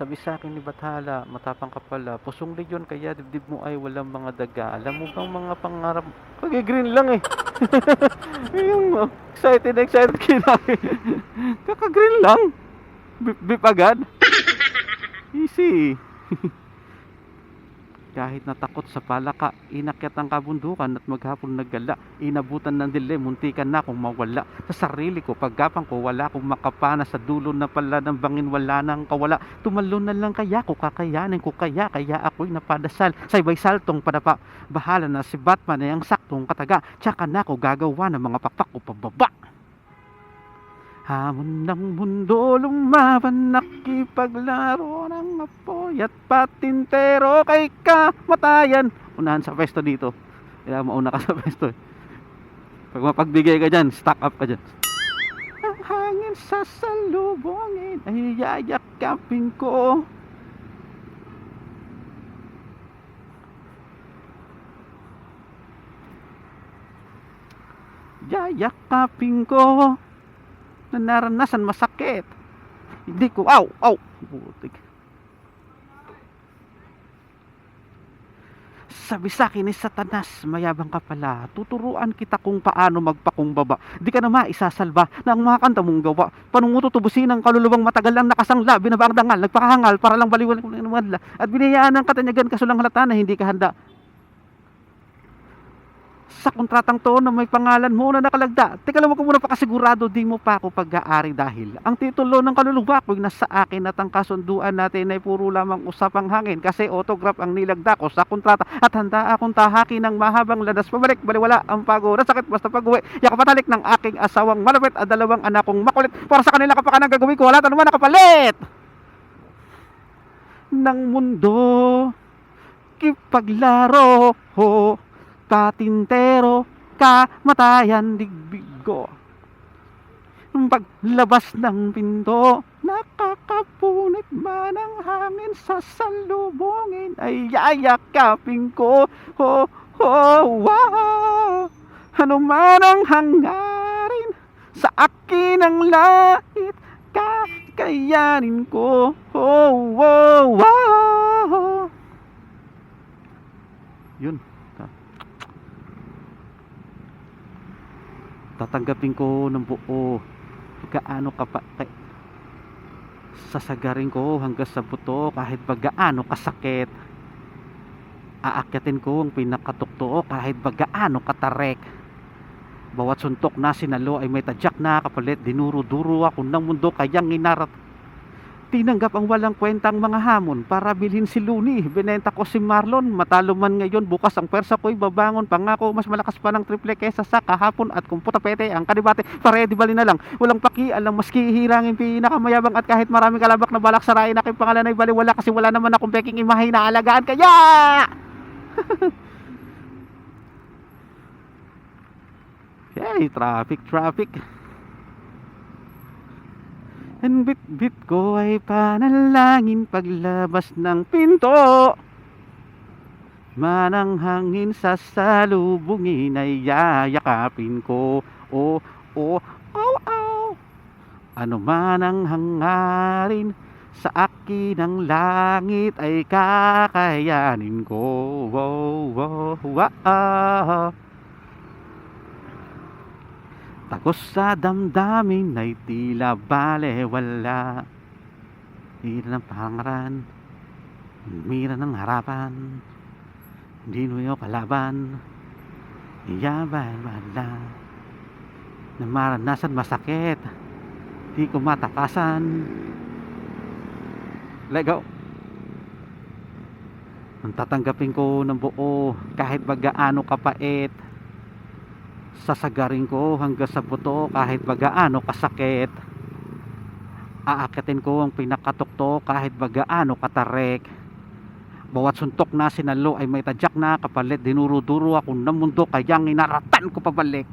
Sabi sa akin ni Bathala, matapang ka pala. Pusong legion kaya dibdib mo ay walang mga daga. Alam mo bang mga pangarap? Kagi-green lang eh. yung excited, excited kinain. Kaka-green lang. Bip, bip agad. Easy. Kahit natakot sa palaka, inakyat ang kabundukan at maghapon naggala. Inabutan ng dilim, muntikan na akong mawala. Sa sarili ko, paggapang ko, wala akong makapana sa dulo na pala ng bangin, wala nang kawala. Tumalon na lang kaya ko, kakayanin ko kaya, kaya ako'y napadasal. Sa iba'y saltong padapa, bahala na si Batman ay ang saktong kataga. Tsaka na ako gagawa ng mga pakpak ko pababa. Hamon ng mundo lumaban nakipaglaro ng apoy at patintero kay kamatayan. Unahan sa pwesto dito. Kaya mauna ka sa pwesto. eh. Pag mapagbigay ka dyan, stock up ka dyan. Ang hangin sa salubongin ay yayakapin ko. Yayakapin ko na naranasan masakit. Hindi ko, aw, aw, butik. Sabi sa akin ni Satanas, mayabang ka pala. Tuturuan kita kung paano magpakumbaba. Di ka na maisasalba na ang mga kanta mong gawa. Paano mo tutubusin ang kaluluwang matagal lang nakasangla, binabaang dangal, nagpakahangal para lang baliwan ng madla. At binayaan ng katanyagan kasulang halata na hindi ka handa sa kontratang to na may pangalan mo na nakalagda. Teka lang, wag muna pakasigurado, di mo pa ako pag-aari dahil ang titulo ng kaluluwa ko nasa akin at ang kasunduan natin ay puro lamang usapang hangin kasi autograph ang nilagda ko sa kontrata. At handa akong tahaki ng mahabang landas pabalik baliwala ang pagod at sakit basta pag-uwi. Yakap patalik ng aking asawang malapit at dalawang anak kong makulit. Para sa kanila kapakanang gagawin ko wala naman nakapalit ng mundo kipaglaro ho patintero, kamatayan, digbigo. Nung paglabas ng pinto, nakakapunit man ang hangin sa salubongin, ay yayakapin ko, ho, ho, wow. Ano man ang hangarin, sa akin ang langit, kakayanin ko, ho, wow, wow. Yun. Tatanggapin ko ng buo. Gaano ka pa kay, sasagarin ko hanggang sa buto kahit ba gaano kasakit. Aakyatin ko ang pinakatukto kahit ba gaano katarek. Bawat suntok na sinalo ay may tadyak na kapalit dinuro-duro ako ng mundo kayang inarat tinanggap ang walang kwentang mga hamon para bilhin si Looney. Binenta ko si Marlon. Matalo man ngayon, bukas ang persa ko'y babangon. Pangako, mas malakas pa ng triple kesa sa kahapon at kung putapete ang kadibate. Paredi bali na lang. Walang paki, alang maski hirangin pinakamayabang at kahit marami kalabak na balak sarain aking pangalan ay bali wala kasi wala naman akong peking imahe na alagaan. Kaya! Yay, traffic, traffic. Ang bit-bit ko ay panalangin paglabas ng pinto. Manang hangin sa salubungin ay yayakapin ko. Oh, oh, oh, oh. Ano man ang hangarin sa akin ang langit ay kakayanin ko. Wow, wow, wow Takos sa damdamin ay tila balewala Mira ng pangaran Mira ng harapan. Hindi yung kalaban. Iyaban wala. Na maranasan masakit. Di ko matakasan. Let go. Ang tatanggapin ko ng buo Kahit ba gaano kapait sasagarin ko hanggang sa buto kahit bagaano kasakit. Aakatin ko ang pinakatukto kahit bagaano katarek. Bawat suntok na sinalo ay may tadyak na kapalit dinuro-duro ako ng mundo kayang inaratan ko pabalik